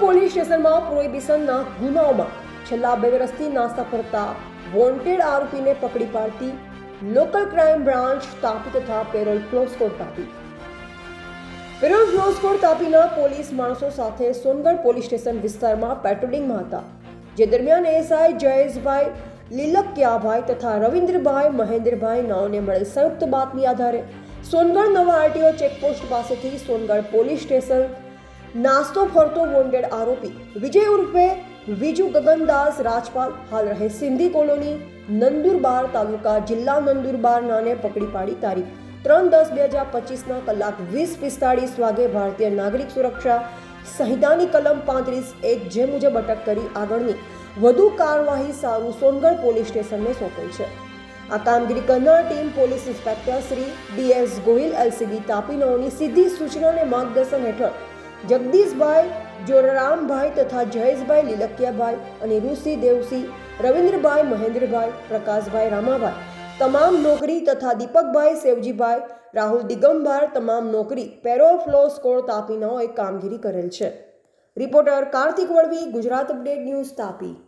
Police સ્ટેશનમાં પ્રોહિબિશનના ગુનાઓમાં છેલ્લા બે વર્ષથી નાસ્તા ફરતા વોન્ટેડ આરોપીને પકડી પાડતી લોકલ ક્રાઇમ બ્રાન્ચ તાપી તથા parole close squad Tapi. Parole furlough squad તાપીના police માણસો સાથે સોનગઢ પોલીસ સ્ટેશન વિસ્તારમાં પેટ્રોલિંગમાં હતા, જે દરમિયાન એસઆઈ જયેશભાઈ, લીલકિયાભાઈ તથા રવિન્દ્રભાઈ મહેન્દ્રભાઈ નાઓને મળેલ સંયુક્ત બાતમી આધારે સોનગઢ નવા આરટીઓ ચેકપોસ્ટ પાસેથી સોનગઢ પોલીસ સ્ટેશન નાસ્તો ફરતો વોન્ટેડ આરોપી. વિજય ઉર્ફે વિજુ ગગનદાસ રાજપાલ હાલ રહે સિંધી કોલોની, નંદુરબાર તાલુકા, જિલ્લા નંદુરબાર નાને પકડી પાડી તારીખ ત્રણ દસ બે હજાર પચીસના કલાક વીસ પિસ્તાળીસ વાગે ભારતીય નાગરિક સુરક્ષા સંહિતાની કલમ પાંત્રીસ એક જે મુજબ અટક કરી આગળની વધુ કાર્યવાહી સારું સોનગઢ પોલીસ સ્ટેશનને સોંપાઈ છે. આ કામગીરી કરનાર team police inspector Shri DS Gohil LCB તાપીનાઓની સીધી સૂચના અને માર્ગદર્શન હેઠળ જગદીશભાઈ, જોરારામભાઈ તથા જયેશભાઈ લીલકિયાભાઈ અને ઋષિ દેવસિંહ, રવિન્દ્રભાઈ મહેન્દ્રભાઈ, પ્રકાશભાઈ રામાભાઈ. તમામ નોકરી તથા દીપકભાઈ સેવજીભાઈ, રાહુલ દિગંબર તમામ નોકરી પેરોફ્લો સ્કોર સ્કોર તાપીનાઓએ કામગીરી કરેલ છે. Reporter Kartik Valvi, Gujarat update news Tapi.